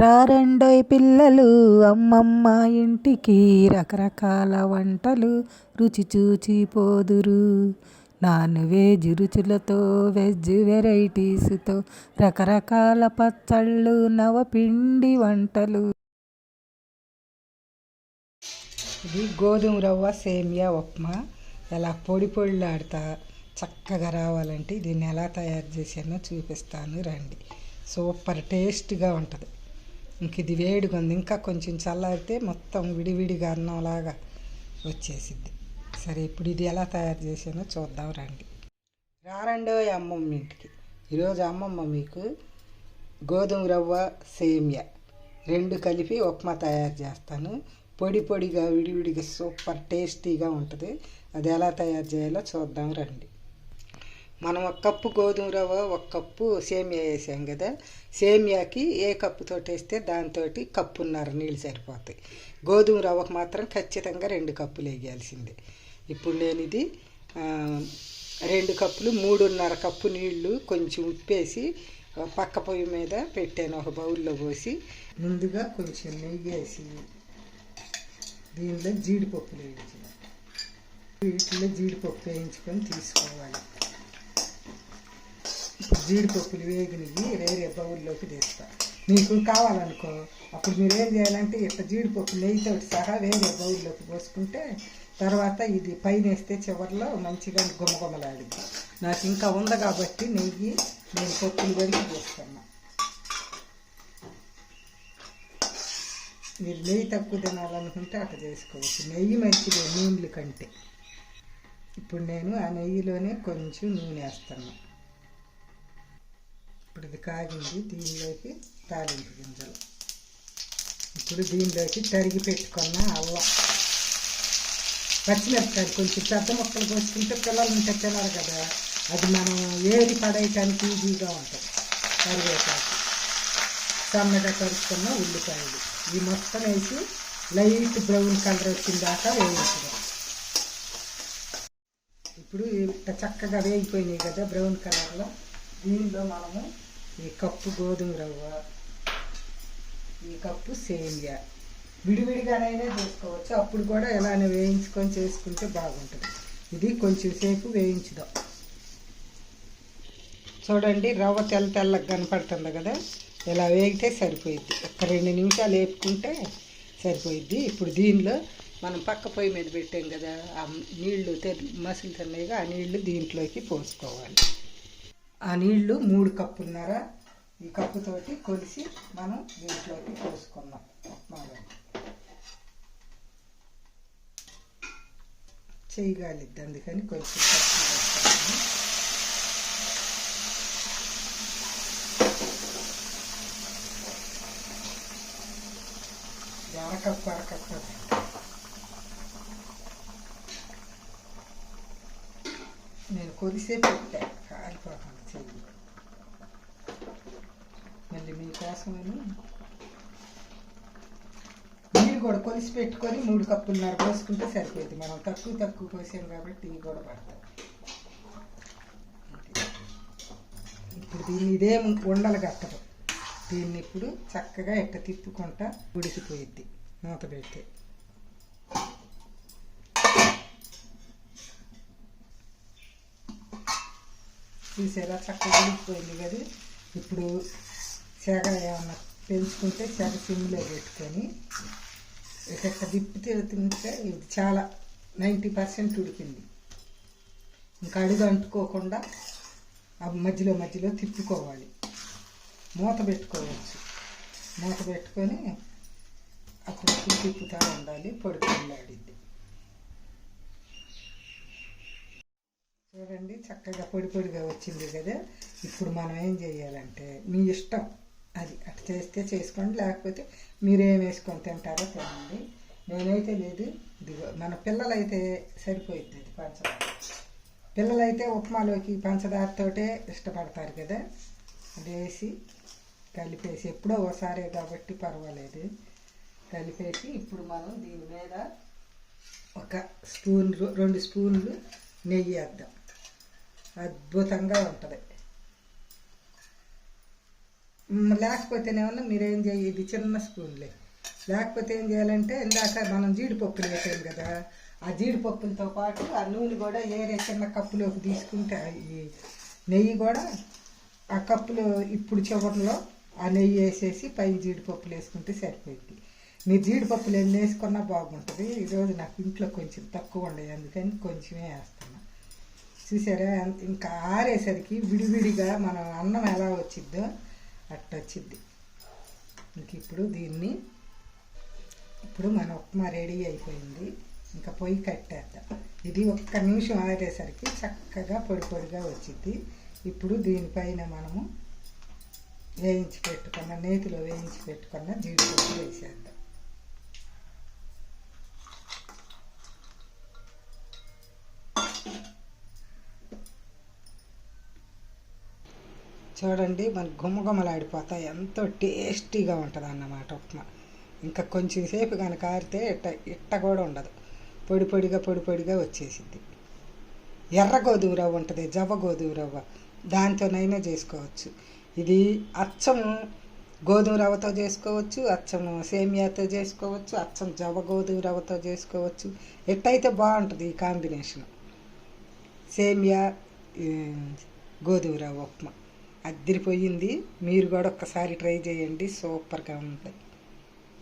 రారెండోయ్ పిల్లలు అమ్మమ్మ ఇంటికి రకరకాల వంటలు రుచి చూచి పోదురు. నాన్ వెజ్ రుచులతో వెజ్ వెరైటీస్తో రకరకాల పచ్చళ్ళు నవపిండి వంటలు. ఇది గోధుమ రవ్వ సేమియా ఉప్మా. ఎలా పొడి పొడిలాడుతా చక్కగా రావాలంటే దీన్ని ఎలా తయారు చేశానో చూపిస్తాను రండి. సూపర్ టేస్ట్గా ఉంటుంది. ఇంక ఇది వేడిగా ఉంది ఇంకా కొంచెం చల్లారితే మొత్తం విడివిడిగా అన్నంలాగా వచ్చేసిద్ది. సరే ఇప్పుడు ఇది ఎలా తయారు చేసానో చూద్దాం రండి. రారండో అమ్మమ్మ ఇంటికి. ఈరోజు అమ్మమ్మ మీకు గోధుమ రవ్వ సేమియా రెండు కలిపి ఉప్మా తయారు చేస్తాను. పొడి పొడిగా విడివిడిగా సూపర్ టేస్టీగా ఉంటుంది. అది ఎలా తయారు చేయాలో చూద్దాం రండి. మనం ఒక కప్పు గోధుమ రవ్వ ఒక కప్పు సేమియా వేసాం కదా. సేమియాకి ఏ కప్పుతో వేస్తే దాంతో కప్పున్నర నీళ్ళు సరిపోతాయి. గోధుమ రవ్వకు మాత్రం ఖచ్చితంగా రెండు కప్పులు వేయాల్సిందే. ఇప్పుడు నేను ఇది రెండు కప్పులు మూడున్నర కప్పు నీళ్ళు కొంచెం ఉప్పేసి పక్క పొయ్యి మీద పెట్టాను. ఒక బౌల్లో పోసి ముందుగా కొంచెం నెయ్యి వేసి దీనిలో జీడిపప్పులు వేయించాను వీటిలో జీడిపప్పు వేయించుకొని తీసుకోవాలి. ఇప్పుడు జీడిపప్పులు వేగినవి వేరే బౌల్లోకి తీస్తాను మీకు కావాలనుకో అప్పుడు మీరు ఏం చేయాలంటే ఇట్లా జీడిపప్పు నెయ్యితో సహా వేరే బౌల్లోకి పోసుకుంటే తర్వాత ఇది పైన వేస్తే చివరిలో మంచిగా గుమగుమలాడింది. నాకు ఇంకా ఉంది కాబట్టి నెయ్యి నేను పప్పులు కడిగి పోస్తున్నా మీరు నెయ్యి తక్కువ తినాలనుకుంటే అట్లా చేసుకోవచ్చు. నెయ్యి మంచిది నూనెల కంటే. ఇప్పుడు నేను ఆ నెయ్యిలోనే కొంచెం నూనె వేస్తాను ఇప్పుడు ఇది కాగింది దీనిలోకి తాలింపు గింజలు. ఇప్పుడు దీనిలోకి తరిగి పెట్టుకున్న అల్లం. పచ్చిమిరపకాయలు కొంచెం పెద్ద మొక్కలు కోసుకుంటే పిల్లలు ఉంటే తినరు కదా. అది మనం ఏది పడేయటానికి ఈజీగా ఉంటుంది. కరివేపాకు. సన్నగా తరుచుకున్న ఉల్లిపాయలు. ఈ మొత్తం వేసి లైట్ బ్రౌన్ కలర్ వచ్చిన దాకా వేయించడం ఇప్పుడు చక్కగా వేగిపోయినాయి కదా బ్రౌన్ కలర్లో. దీనిలో మనము ఈ కప్పు గోధుమ రవ్వ ఈ కప్పు సేమియా. విడివిడిగానైనా చేసుకోవచ్చు. అప్పుడు కూడా ఇలానే వేయించుకొని చేసుకుంటే బాగుంటుంది. ఇది కొంచెం సేపు వేయించుదాం. చూడండి రవ్వ తెల్ల తెల్లగా కనపడుతుంది కదా? ఇలా వేగితే సరిపోయిద్ది. ఒక రెండు నిమిషాలు వేపుకుంటే సరిపోయిద్ది. ఇప్పుడు దీనిలో మనం పక్క పొయ్యి మీద పెట్టాం కదా ఆ నీళ్ళు తె- మసులుతున్నాయిగా ఆ నీళ్ళు దీంట్లోకి పోసుకోవాలి. ఆ నీళ్ళు మూడు కప్పున్నర. ఈ కప్పుతోటి కొలిసి మనం దీంట్లోకి పోసుకుందాం. ఉప్మాలో చేయగలిద్ది అందుకని కొంచెం అరకప్పు అరకప్పు. నేను కొలిసే పెట్టా కాలిపోకుండా చెయ్యి మళ్ళీ మీకోసమని నీళ్ళు కూడా కొలిసి పెట్టుకొని మూడు కప్పులున్నర పోసుకుంటే సరిపోయింది. మనం తక్కువ తక్కువ పోసాం కాబట్టి ఇవి కూడా పడతాం ఇప్పుడు దీన్ని ఇదేం ఉండలు కట్టదు దీన్ని ఇప్పుడు చక్కగా ఎట్ట తిప్పుకుంటా ఉడికిపోయిద్ది. మూత పెడితే. తీసేలా చక్కగా ఉడికిపోయింది కదా. ఇప్పుడు సెగ ఏమన్నా పెంచుకుంటే సెగ సిమ్లో పెట్టుకొని ఇక తిప్పితే తింటే ఇది చాలా నైంటీ పర్సెంట్ ఉడికింది. ఇంకా అడుగు అంటుకోకుండా ఆ మధ్యలో మధ్యలో తిప్పుకోవాలి. మూత పెట్టుకోవచ్చు. మూత పెట్టుకొని అప్పుడు తిప్పుతూ ఉండాలి పొడి చూడండి చక్కగా పొడి పొడిగా వచ్చింది కదా. ఇప్పుడు మనం ఏం చేయాలంటే మీ ఇష్టం అది అటు చేస్తే చేసుకోండి లేకపోతే మీరేం వేసుకొని తింటారో తినండి నేనైతే లేదు ఇదిగో మన పిల్లలైతే సరిపోయింది అది పంచదార. పిల్లలైతే ఉప్మాలోకి పంచదారతోటే ఇష్టపడతారు కదా. అది వేసి కలిపేసి ఎప్పుడో ఒకసారే కాబట్టి పర్వాలేదు. కలిపేసి ఇప్పుడు మనం దీని మీద ఒక స్పూన్ రెండు స్పూన్లు నెయ్యి వేద్దాం. అద్భుతంగా ఉంటుంది. లేకపోతేనేమన్నా మీరేం చేయాలి ఇది చిన్న స్పూన్లే. లేకపోతే ఏం చేయాలంటే ఇందాక మనం జీడిపప్పులు వేసాం కదా ఆ జీడిపప్పులతో పాటు ఆ నూనె కూడా ఏరే చిన్న కప్పులోకి తీసుకుంటే ఈ నెయ్యి కూడా ఆ కప్పులో ఇప్పుడు చివరిలో ఆ నెయ్యి వేసేసి పై జీడిపప్పులు వేసుకుంటే సరిపోయింది. మీరు జీడిపప్పులు ఎన్ని వేసుకున్నా బాగుంటుంది. ఈరోజు నాకు ఇంట్లో కొంచెం తక్కువ ఉండేది అందుకని కొంచెమే వేస్తాను చూసారా? ఇంకా ఆరేసరికి విడివిడిగా మనం అన్నం ఎలా వచ్చిద్దో అట్ట వచ్చిద్ది ఇంక ఇప్పుడు దీన్ని ఇప్పుడు మన ఉప్మా రెడీ అయిపోయింది. ఇంకా పొయ్యి కట్టేద్దాం. ఇది ఒక్క నిమిషం ఆరేసరికి చక్కగా పొడి పొడిగా వచ్చింది ఇప్పుడు దీనిపైన మనము వేయించి పెట్టుకున్న నేతిలో వేయించి పెట్టుకున్న జీడిపప్పు వేసేద్దాం. చూడండి మన గుమ్మగుమ్మలాడిపోతాయి ఎంతో టేస్టీగా ఉంటుంది అన్నమాట ఉప్మా. ఇంకా కొంచెం సేపు కనుక ఆరితే ఇట్ట ఇట్ట కూడా ఉండదు. పొడి పొడిగా పొడి పొడిగా వచ్చేసిద్ది. ఎర్ర గోధుమ రవ్వ ఉంటుంది జవ్వ గోధుమ రవ్వ. దాంతోనైనా చేసుకోవచ్చు. ఇది అచ్చము గోధుమ రవ్వతో చేసుకోవచ్చు అచ్చం సేమియాతో చేసుకోవచ్చు అచ్చం జవ్వ గోధుమ రవ్వతో చేసుకోవచ్చు. ఎట్టయితే బాగుంటుంది ఈ కాంబినేషన్. సేమియా గోధుమ రవ్వ ఉప్మా. అద్దరిపోయింది మీరు కూడా ఒక్కసారి ట్రై చేయండి. సూపర్గా ఉంటుంది.